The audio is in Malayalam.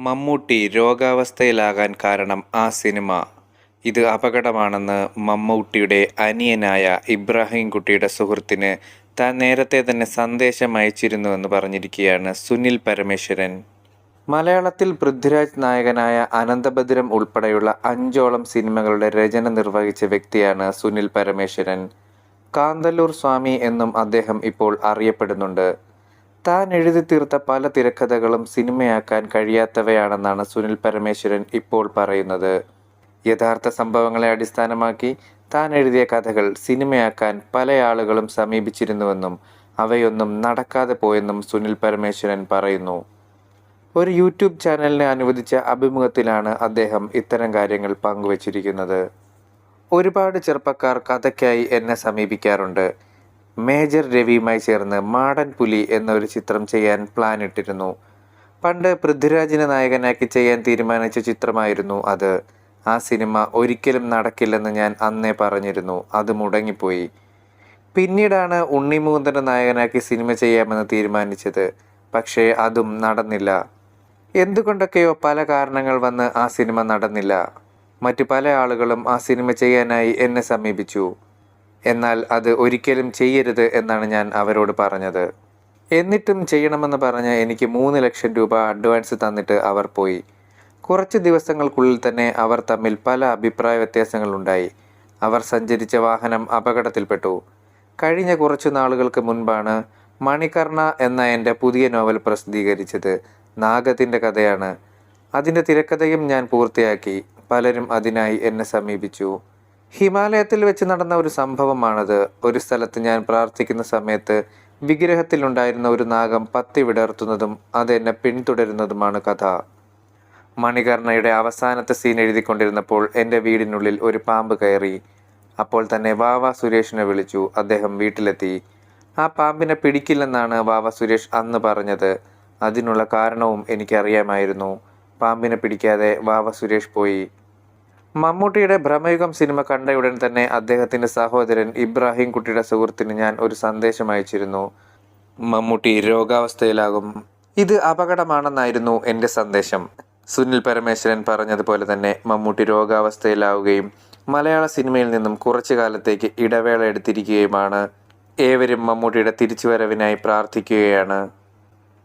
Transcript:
മമ്മൂട്ടി രോഗാവസ്ഥയിലാകാൻ കാരണം ആ സിനിമ. ഇത് അപകടമാണെന്ന് മമ്മൂട്ടിയുടെ അനിയനായ ഇബ്രാഹിം കുട്ടിയുടെ സുഹൃത്തിന് താൻ നേരത്തെ തന്നെ സന്ദേശം അയച്ചിരുന്നുവെന്ന് പറഞ്ഞിരിക്കുകയാണ് സുനിൽ പരമേശ്വരൻ. മലയാളത്തിൽ പൃഥ്വിരാജ് നായകനായ അനന്തഭദ്രം ഉൾപ്പെടെയുള്ള അഞ്ചോളം സിനിമകളുടെ രചന നിർവഹിച്ച വ്യക്തിയാണ് സുനിൽ പരമേശ്വരൻ. കാന്തല്ലൂർ സ്വാമി എന്നും അദ്ദേഹം ഇപ്പോൾ അറിയപ്പെടുന്നുണ്ട്. താൻ എഴുതി തീർത്ത പല തിരക്കഥകളും സിനിമയാക്കാൻ കഴിയാത്തവയാണെന്നാണ് സുനിൽ പരമേശ്വരൻ ഇപ്പോൾ പറയുന്നത്. യഥാർത്ഥ സംഭവങ്ങളെ അടിസ്ഥാനമാക്കി താൻ എഴുതിയ കഥകൾ സിനിമയാക്കാൻ പല ആളുകളും സമീപിച്ചിരുന്നുവെന്നും അവയൊന്നും നടക്കാതെ പോയെന്നും സുനിൽ പരമേശ്വരൻ പറയുന്നു. ഒരു യൂട്യൂബ് ചാനലിനെ അനുവദിച്ച അഭിമുഖത്തിലാണ് അദ്ദേഹം ഇത്തരം കാര്യങ്ങൾ പങ്കുവച്ചിരിക്കുന്നത്. ഒരുപാട് ചെറുപ്പക്കാർ കഥയ്ക്കായി എന്നെ സമീപിക്കാറുണ്ട്. മേജർ രവിയുമായി ചേർന്ന് മാടൻ പുലി എന്നൊരു ചിത്രം ചെയ്യാൻ പ്ലാൻ ഇട്ടിരുന്നു. പണ്ട് പൃഥ്വിരാജിനെ നായകനാക്കി ചെയ്യാൻ തീരുമാനിച്ച ചിത്രമായിരുന്നു അത്. ആ സിനിമ ഒരിക്കലും നടക്കില്ലെന്ന് ഞാൻ അന്നേ പറഞ്ഞിരുന്നു. അത് മുടങ്ങിപ്പോയി. പിന്നീടാണ് ഉണ്ണിമുകുന്ദനെ നായകനാക്കി സിനിമ ചെയ്യാമെന്ന് തീരുമാനിച്ചത്. പക്ഷേ അതും നടന്നില്ല. എന്തുകൊണ്ടൊക്കെയോ പല കാരണങ്ങൾ വന്ന് ആ സിനിമ നടന്നില്ല. മറ്റു പല ആളുകളും ആ സിനിമ ചെയ്യാനായി എന്നെ സമീപിച്ചു. എന്നാൽ അത് ഒരിക്കലും ചെയ്യരുത് എന്നാണ് ഞാൻ അവരോട് പറഞ്ഞത്. എന്നിട്ടും ചെയ്യണമെന്ന് പറഞ്ഞ് എനിക്ക് മൂന്ന് ലക്ഷം രൂപ അഡ്വാൻസ് തന്നിട്ട് അവർ പോയി. കുറച്ച് ദിവസങ്ങൾക്കുള്ളിൽ തന്നെ അവർ തമ്മിൽ പല അഭിപ്രായ വ്യത്യാസങ്ങളുണ്ടായി അവർ സഞ്ചരിച്ച വാഹനം അപകടത്തിൽപ്പെട്ടു. കഴിഞ്ഞ കുറച്ച് നാളുകൾക്ക് മുൻപാണ് മണികർണ എന്ന എന്റെ പുതിയ നോവൽ പ്രസിദ്ധീകരിച്ചത് നാഗത്തിന്റെ കഥയാണ്. അതിന്റെ തിരക്കഥയും ഞാൻ പൂർത്തിയാക്കി. പലരും അതിനായി എന്നെ സമീപിച്ചു. ഹിമാലയത്തിൽ വെച്ച് നടന്ന ഒരു സംഭവമാണത്. ഒരു സ്ഥലത്ത് ഞാൻ പ്രാർത്ഥിക്കുന്ന സമയത്ത് വിഗ്രഹത്തിലുണ്ടായിരുന്ന ഒരു നാഗം പത്തി വിടർത്തുന്നതും അതെന്നെ പിന്തുടരുന്നതുമാണ് കഥ. മണികർണയുടെ അവസാനത്തെ സീൻ എഴുതിക്കൊണ്ടിരുന്നപ്പോൾ എന്റെ വീടിനുള്ളിൽ ഒരു പാമ്പ് കയറി. അപ്പോൾ തന്നെ വാവ സുരേഷിനെ വിളിച്ചു. അദ്ദേഹം വീട്ടിലെത്തി. ആ പാമ്പിനെ പിടിക്കില്ലെന്നാണ് വാവ സുരേഷ് അന്ന് പറഞ്ഞത്. അതിനുള്ള കാരണവും എനിക്കറിയാമായിരുന്നു. പാമ്പിനെ പിടിക്കാതെ വാവ സുരേഷ് പോയി. മമ്മൂട്ടിയുടെ ഭ്രമയുഗം സിനിമ കണ്ട ഉടൻ തന്നെ അദ്ദേഹത്തിന്റെ സഹോദരൻ ഇബ്രാഹിം കുട്ടിയുടെ സുഹൃത്തിന് ഞാൻ ഒരു സന്ദേശം അയച്ചിരുന്നു. മമ്മൂട്ടി രോഗാവസ്ഥയിലാകും. ഇത് അപകടമാണെന്നായിരുന്നു എന്റെ സന്ദേശം. സുനിൽ പരമേശ്വരൻ പറഞ്ഞതുപോലെ തന്നെ മമ്മൂട്ടി രോഗാവസ്ഥയിലാവുകയും മലയാള സിനിമയിൽ നിന്നും കുറച്ചു കാലത്തേക്ക് ഇടവേള എടുത്തിരിക്കുകയുമാണ്. ഏവരും മമ്മൂട്ടിയുടെ തിരിച്ചുവരവിനായി പ്രാർത്ഥിക്കുകയാണ്.